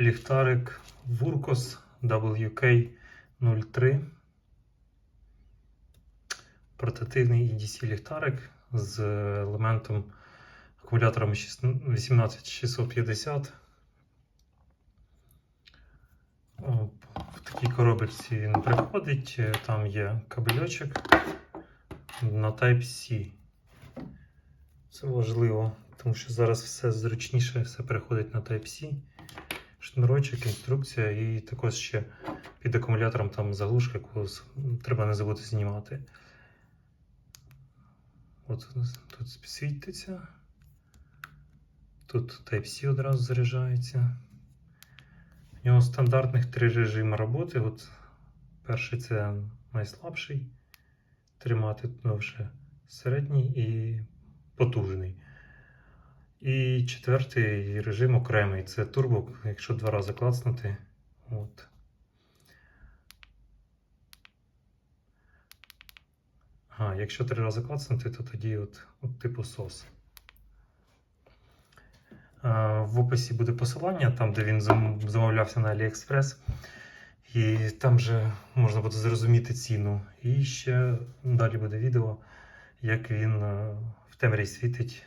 ліхтарик Vurkos WK03. Портативний EDC ліхтарик з елементом акумулятором 18650. В такій коробочці він приходить, е, там є кабельочок на Type-C. Це важливо, тому що зараз все зручніше, все переходить на Type-C. Шнурочок, інструкція і також ще під акумулятором там заглушка, яку треба не забути знімати. От тут світиться. Тут Type-C одразу заряджається. У нього стандартних три режими роботи. От перший це найслабший. Тримати довше середній і потужний. І четвертий режим окремий. Це турбо, якщо два рази клацнути. От. А, якщо три рази клацнути, то тоді от, от типу. А, В описі буде посилання, там, де він замовлявся на AliExpress. І там же можна буде зрозуміти ціну. І ще далі буде відео, як він е, в темряві світить